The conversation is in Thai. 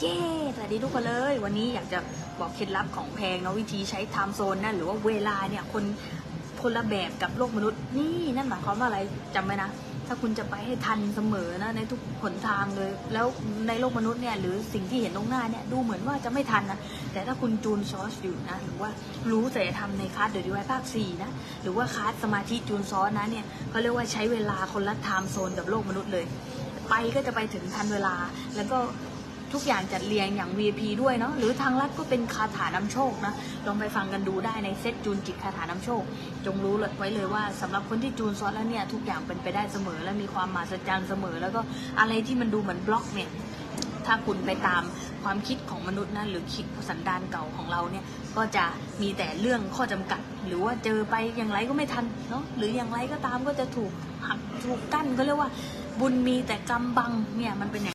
เย้สวัสดีทุกคนเลย วันนี้อยากจะบอกเคล็ดลับของแพงเนาะวิธีใช้ไทม์โซนนะหรือว่าเวลาเนี่ยคนคนละแบบกับโลกมนุษย์นี่นั่นหมายความว่าอะไรจำไว้นะ ถ้าคุณจะไปให้ทันเสมอนะในทุกหนทางเลย แล้วในโลกมนุษย์เนี่ยหรือสิ่งที่เห็นตรงหน้าเนี่ยดูเหมือนว่าจะไม่ทันนะ แต่ถ้าคุณจูนซอสอยู่นะหรือว่ารู้แต่ทำในคลาสเดอะดีไวภาค4นะหรือว่าคลาสสมาธิจูนซอสนะเนี่ยเขาเรียกว่าใช้เวลาคนละไทม์โซนกับโลกมนุษย์เลย ไปก็จะไปถึงทันเวลาแล้วก็ ทุกอย่างจัดเรียงอย่าง VIP ด้วยเนาะหรือทางลัดก็เป็นคาถานำโชคนะลองไปฟังกันดูได้ในเซตจูนจิตคาถานำโชค จงรู้เลยไว้เลยว่าสำหรับคนที่จูนซอสแล้วเนี่ยทุกอย่างเป็นไปได้เสมอ และมีความมหัศจรรย์เสมอ แล้วก็อะไรที่มันดูเหมือนบล็อกเนี่ยถ้าคุณไปตามความคิดของมนุษย์นะหรือคิดสันดานเก่าของเราเนี่ยก็จะมีแต่เรื่องข้อจำกัด หรือว่าเจอไปอย่างไรก็ไม่ทันเนาะหรืออย่างไรก็ตามก็จะถูกหักถูกกั้นก็เรียกว่าบุญมีแต่กรรมบังเนี่ยมันเป็นอย่าง